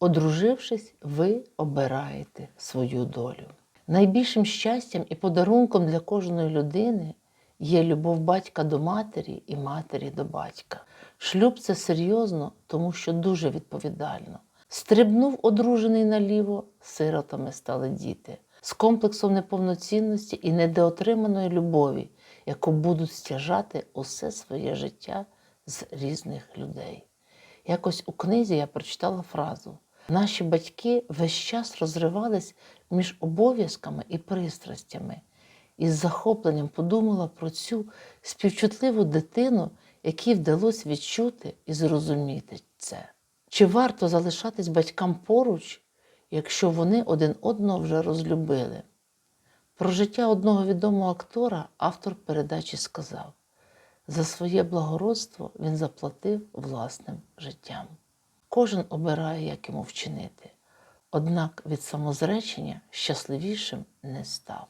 Одружившись, ви обираєте свою долю. Найбільшим щастям і подарунком для кожної людини є любов батька до матері і матері до батька. Шлюб це серйозно, тому що дуже відповідально. Стрибнув одружений наліво, сиротами стали діти з комплексом неповноцінності і недоотриманої любові, яку будуть стяжати усе своє життя з різних людей. Якось у книзі я прочитала фразу: наші батьки весь час розривались між обов'язками і пристрастями, і з захопленням подумала про цю співчутливу дитину, якій вдалося відчути і зрозуміти це. Чи варто залишатись батькам поруч, якщо вони один одного вже розлюбили? Про життя одного відомого актора автор передачі сказав: за своє благородство він заплатив власним життям. Кожен обирає, як йому вчинити, однак від самозречення щасливішим не став.